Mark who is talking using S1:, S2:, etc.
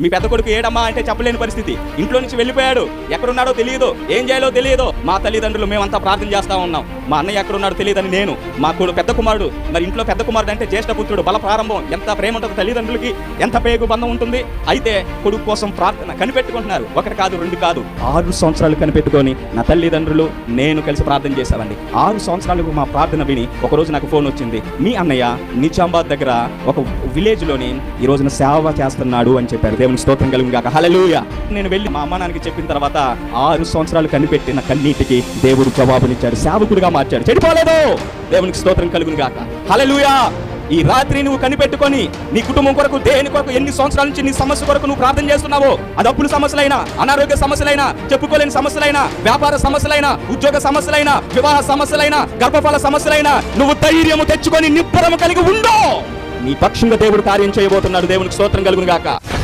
S1: మీ పెద్ద కొడుకు ఏడమ్మా అంటే చెప్పలేని పరిస్థితి. ఇంట్లో నుంచి వెళ్ళిపోయాడు. ఎక్కడున్నాడో తెలియదు. ఏం చేయాలో తెలియదు. మా తల్లిదండ్రులు మేమంతా ప్రార్థన చేస్తా ఉన్నాం. మా అన్నయ్య ఎక్కడున్నాడో తెలియదని నేను. మా కొడు పెద్ద కుమారుడు. మరి ఇంట్లో పెద్ద కుమారుడు అంటే జ్యేష్ఠ పుత్రుడు. బల ప్రారంభం. ఎంత ప్రేమ ఉంటుంది తల్లిదండ్రులకి? ఎంత పేగు బంధం ఉంటుంది? అయితే కొడుకు కోసం ప్రార్థన కనిపెట్టుకుంటున్నారు. ఒకటి కాదు రెండు కాదు. ఆరు సంవత్సరాలు కనిపెట్టుకొని నా తల్లిదండ్రులు నేను కలిసి ప్రార్థన చేశామండి. ఆరు సంవత్సరాలకు మా ప్రార్థన విని ఒక రోజు నాకు ఫోన్ వచ్చింది. మీ అన్నయ్య నిజామాబాద్ దగ్గర ఒక విలేజ్లోని ఈ రోజున సేవ చేస్తున్నాడు అని చెప్పారు. దేవుని స్తోత్రం కలిగి గాక. హలలుయ నేను వెళ్ళి మా అమ్మ నాన్నకి చెప్పిన తర్వాత ఆరు సంవత్సరాలు కనిపెట్టిన కన్నీటికి దేవుడు జవాబునిచ్చాడు. సేవకుడిగా మార్చాడు. చెడిపోలేదు. దేవునికి స్తోత్రం కలుగును గాక. హలలుయా ఈ రాత్రి నువ్వు కనిపెట్టుకొని నీ కుటుంబం కొరకు దేని కొరకు ఎన్ని సంవత్సరాల నుంచి నీ సమస్య కొరకు నువ్వు ప్రార్థన చేస్తున్నావో అది అప్పుల సమస్యలైనా అనారోగ్య సమస్యలైనా చెప్పుకోలేని సమస్యలైనా వ్యాపార సమస్యలైనా ఉద్యోగ సమస్యలైనా వివాహ సమస్యలైనా గర్భఫల సమస్యలైనా నువ్వు ధైర్యము తెచ్చుకొని నిబ్బరము కలిగి ఉండో. నీ పక్షంగా దేవుడు కార్యం చేయబోతున్నాడు. దేవునికి స్తోత్రం కలుగును గాక.